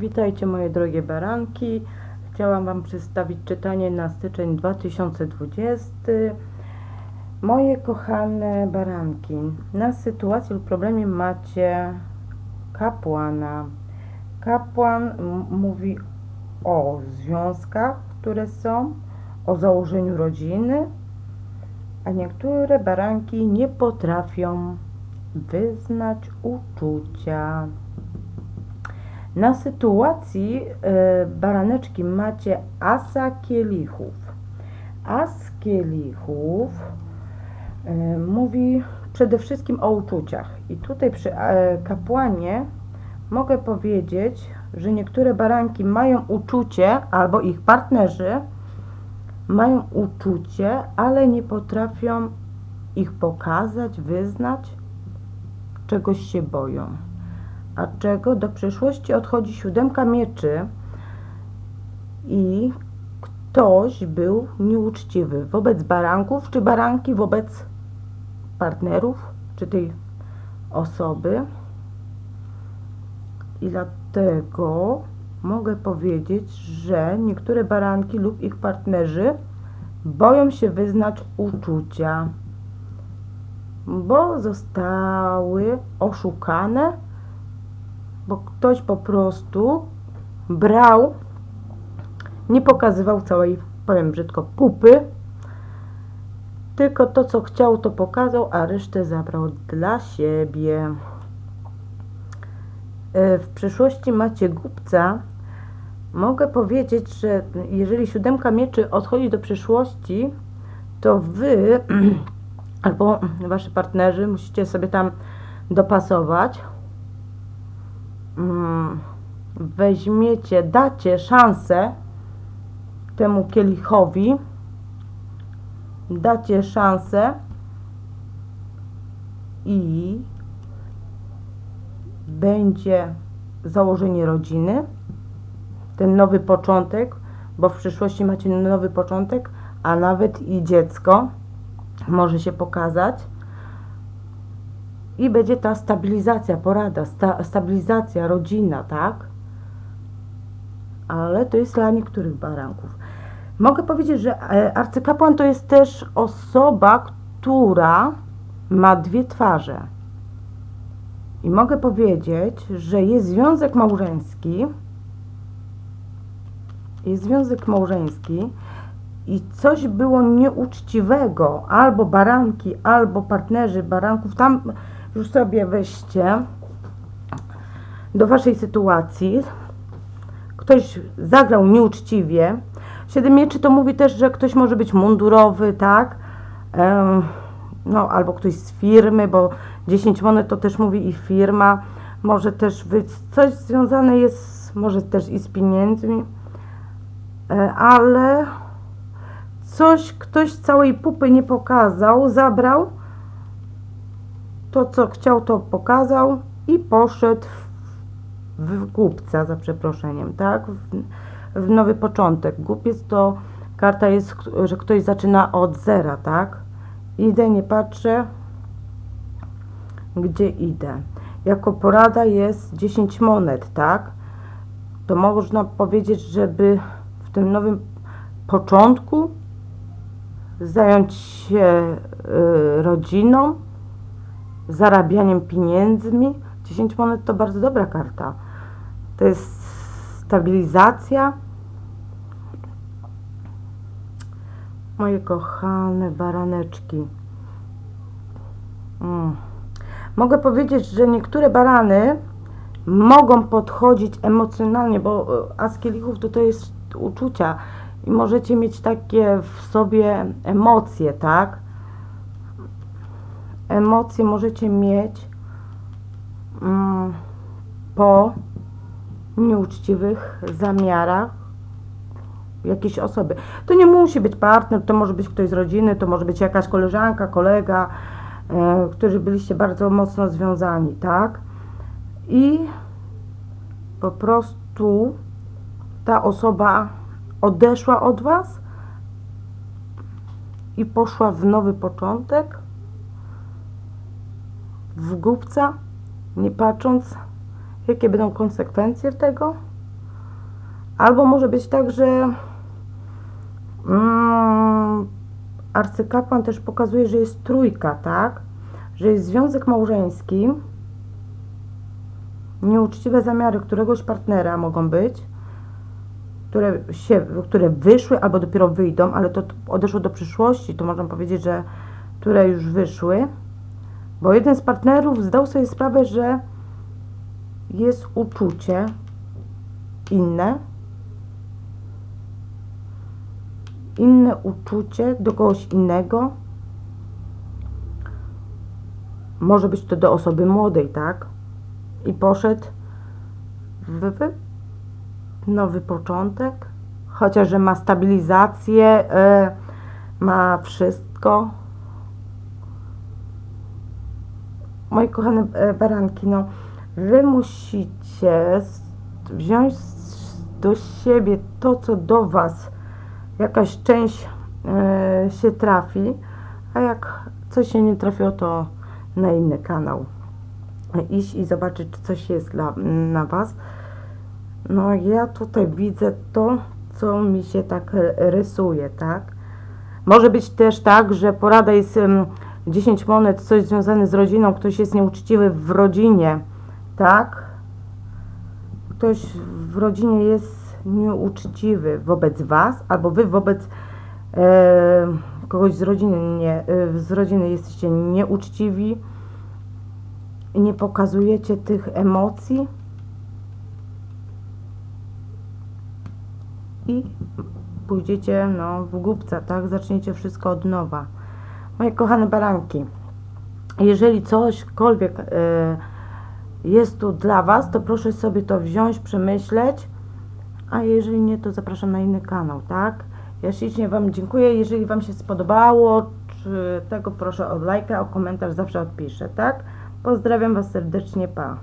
Witajcie moje drogie baranki. Chciałam Wam przedstawić czytanie na styczeń 2020. Moje kochane baranki, na sytuacji lub problemie macie kapłana. Kapłan mówi o związkach, które są, o założeniu rodziny, a niektóre baranki nie potrafią wyznać uczucia. Na sytuacji e, baraneczki macie asa kielichów. As kielichów e, mówi przede wszystkim o uczuciach. I tutaj przy e, kapłanie mogę powiedzieć, że niektóre baranki mają uczucie, albo ich partnerzy mają uczucie, ale nie potrafią ich pokazać, wyznać, czegoś się boją. A czego do przyszłości odchodzi siódemka mieczy i ktoś był nieuczciwy wobec baranków, czy baranki wobec partnerów, czy tej osoby. I dlatego mogę powiedzieć, że niektóre baranki lub ich partnerzy boją się wyznać uczucia, bo zostały oszukane bo ktoś po prostu brał, nie pokazywał całej, powiem brzydko, pupy, tylko to, co chciał, to pokazał, a resztę zabrał dla siebie. E, W przyszłości macie głupca. Mogę powiedzieć, że jeżeli siódemka mieczy odchodzi do przyszłości, to wy albo wasi partnerzy musicie sobie tam dopasować weźmiecie, dacie szansę temu kielichowi, dacie szansę i będzie założenie rodziny, ten nowy początek, bo w przyszłości macie nowy początek, a nawet i dziecko może się pokazać i będzie ta stabilizacja, porada, sta, stabilizacja, rodzina, tak? Ale to jest dla niektórych baranków. Mogę powiedzieć, że e, arcykapłan to jest też osoba, która ma dwie twarze. I mogę powiedzieć, że jest związek małżeński, jest związek małżeński i coś było nieuczciwego, albo baranki, albo partnerzy baranków, tam już sobie weźcie do waszej sytuacji. Ktoś zagrał nieuczciwie. Siedem mieczy to mówi też, że ktoś może być mundurowy, tak? Em, No, albo ktoś z firmy, bo 10 monet to też mówi i firma. Może też być coś związane jest, może też i z pieniędzmi, E, ale coś ktoś całej pupy nie pokazał, zabrał to, co chciał, to pokazał i poszedł w, w głupca, za przeproszeniem, tak? W, w nowy początek. Głupiec to karta jest, że ktoś zaczyna od zera, tak? Idę, nie patrzę, gdzie idę. Jako porada jest 10 monet, tak? To można powiedzieć, żeby w tym nowym początku zająć się y, rodziną, zarabianiem pieniędzmi. 10 monet to bardzo dobra karta. To jest stabilizacja. Moje kochane baraneczki. Mm. Mogę powiedzieć, że niektóre barany mogą podchodzić emocjonalnie, bo y, as kielichów to jest uczucia i możecie mieć takie w sobie emocje, tak? Emocje możecie mieć mm, po nieuczciwych zamiarach jakiejś osoby. To nie musi być partner, to może być ktoś z rodziny, to może być jakaś koleżanka, kolega, e, którzy byliście bardzo mocno związani, tak? I po prostu ta osoba odeszła od Was i poszła w nowy początek, w głupca, nie patrząc, jakie będą konsekwencje tego. Albo może być tak, że mm, arcykapłan też pokazuje, że jest trójka, tak? Że jest związek małżeński, nieuczciwe zamiary któregoś partnera mogą być, które, się, które wyszły albo dopiero wyjdą, ale to odeszło do przyszłości, to można powiedzieć, że które już wyszły, bo jeden z partnerów zdał sobie sprawę, że jest uczucie inne, inne uczucie do kogoś innego. Może być to do osoby młodej, tak? I poszedł w, nowy początek, chociaż że ma stabilizację, y, ma wszystko. Moje kochane e, baranki, no, wy musicie wziąć do siebie to, co do was jakaś część e, się trafi, a jak coś się nie trafiło, to na inny kanał iść i zobaczyć, czy coś jest dla, na was. No ja tutaj widzę to, co mi się tak rysuje, tak? Może być też tak, że porada jest 10 monet, coś związane z rodziną, ktoś jest nieuczciwy w rodzinie, tak? Ktoś w rodzinie jest nieuczciwy wobec Was, albo Wy wobec e, kogoś z rodziny, nie, e, z rodziny jesteście nieuczciwi i nie pokazujecie tych emocji i pójdziecie no, w głupca, tak? Zaczniecie wszystko od nowa. Moje kochane baranki, jeżeli cośkolwiek e, jest tu dla Was, to proszę sobie to wziąć, przemyśleć, a jeżeli nie, to zapraszam na inny kanał, tak? Ja ślicznie Wam dziękuję, jeżeli Wam się spodobało, czy tego proszę o lajka, o komentarz, zawsze odpiszę, tak? Pozdrawiam Was serdecznie, pa!